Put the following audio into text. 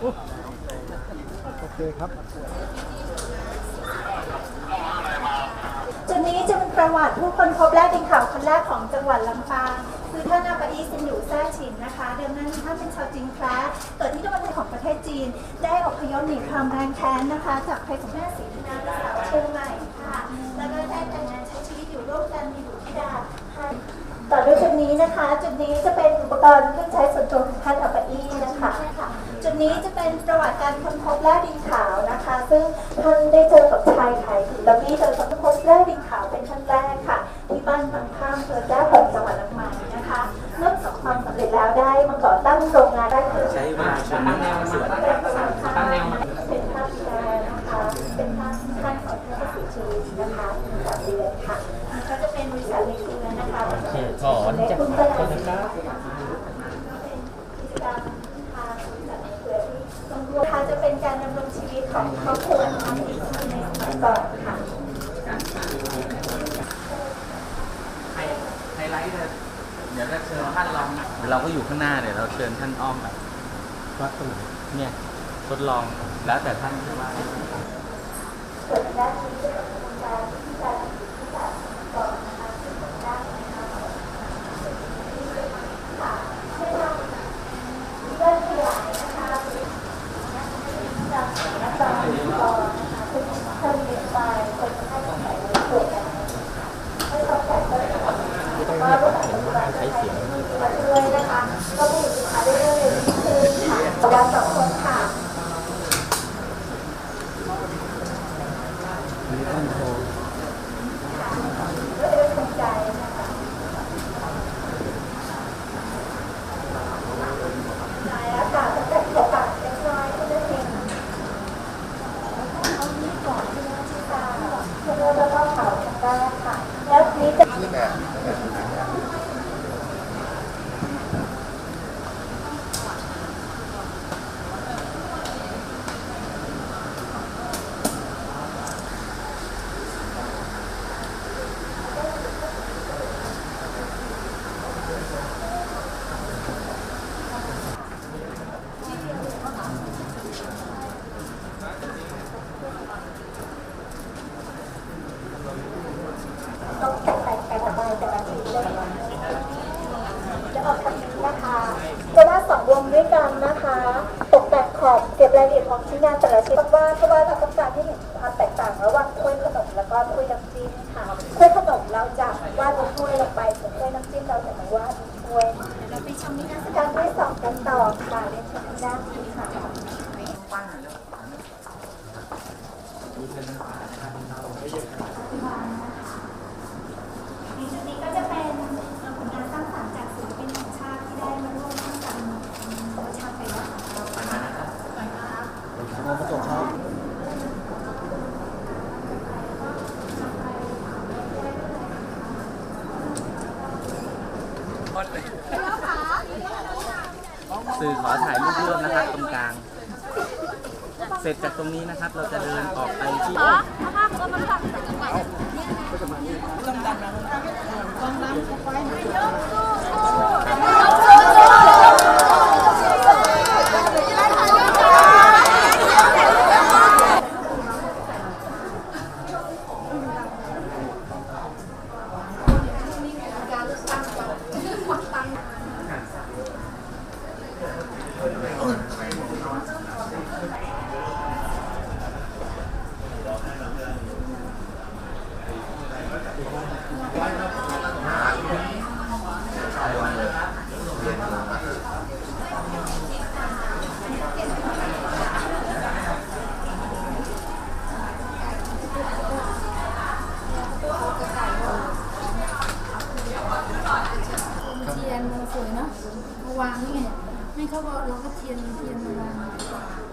ครับ จุดนี้จะเป็นประวัติผู้คนพบแรกเป็นข่าวคนแรกของจังหวัดลำปาง คือท่านอาบาอีซินอยู่แซ่ชินนะคะ เดิมนั้นท่านเป็นชาวจีนแคระเกิดที่ตะวันตกของประเทศจีน ได้อพยพหนีความแรงแค้นนะคะ จากภัยสงครามศรีธนาสาวเชียงใหม่ค่ะ แล้วก็ได้แต่งงานใช้ชีวิตอยู่ร่วมกันมีบุตรธิดาต่อด้วยจุดนี้นะคะ จุดนี้จะเป็นอุปกรณ์เครื่องใช้ส่วนตัวของท่านอปปะอีนะคะจุด นี้จะเป็นประวัติการค้นพบแร่ดินขาวนะคะ ซึ่งท่านได้เจอกับชายไทยถึงลำนี้โดยค้นพบแร่ดินขาวเป็นครั้งแรกค่ะ ที่บ้านบางข้ามอำเภอแจ้ห่มจังหวัดลำปางนะคะเมื่อประสบความสำเร็จแล้วได้มาก่อตั้งโรงงานได้คือใช้เวลาชมสวนตั้งแนวมาเป็นภาพแดงนะคะ เป็นภาพท่านของท่านผู้เสียชีวิตนะคะสามเดือนค่ะนี่ก็จะเป็นบริษัทในเครือนะคะถอนจากคุณต้ก็นได้กล้าเป็นกิจกรรมทางบริษัทในเครือที่ต้องร่วมค่ะจะเป็นการดำรงชีวิต ของครอบครัวนะคะในสมัยก่อนค่ะไฮไลท์เลยเดี๋ยวจะเชิญท่านลองนะเราก็อยู่ข้างหน้าเดี๋ยวเราเชิญท่านอ้อมไปวัดตรงไหนเนี่ยทดลองแล้วแต่ท่านจะว่า ส่วนด้านนี้จะเป็นการที่การที่การก่อนนะคะซึ่งทางด้านนะคะค่ะเช่นว่าเรื่องขยายนะคะจากนักการเมืองก่อนนะคะซึ่งท่านเป็นฝ่ายคนให้กำเนิดส่วนนะคะให้เขาแต่งตั้งว่ารูปแบบของการใช้เสียงมาช่วยนะคะ ก็มีสินค้าได้เรื่อยๆคือ ค่ะประวัติสองคนค่ะ มีท่านโทร ก็เลยสนใจนะคะได้แล้วค่ะตั้งแต่ขอปากเล็กน้อยเท่านั้นเองเอานี้ก่อนที่ว่าที่ตาเพื่อแล้วก็เผาทางด้านค่ะ แล้วนี้จะต้องแต่งแต่งไปต่อไปแต่ละทีเลยจะออกทางนี้นะคะจะวาดสองวงด้วยกันนะคะ ตกแต่งขอบ เก็บรายละเอียดของชิ้นงานแต่ละชิ้นเพราว่าเพราะว่าเราต้องการให้เห็นความแตกต่างระหว่างถ้วยขนมแล้วก็ถ้วยน้ำจิ้มค่ะถ้วยขนมเราจะวาดบนถ้วยลงไปส่วนถ้วยน้ำจิ้มเราจะมาวาดบนถ้วยเราไปชมนิทรรศการที่สองกันต่อค่ะเรียนชิญทางด้านนี้ค่ะในจุดนี้ก็จะเป็นผลงานสร้างสรรค์จากศิลปินแห่งชาติที่ได้มาร่วมสร้างสรรค์ประชาไปวัฒน์ของเรา มองกระจกครับ สื่อขอถ่ายรูปร่วมนะครับตรงกลาง เสร็จจากตรงนี้นะครับ เราจะเดินออกไปที่เทียนสวยเนาะมา วางนี่ไงไม่เขาก็เราก็เทียนเทียนมาวาง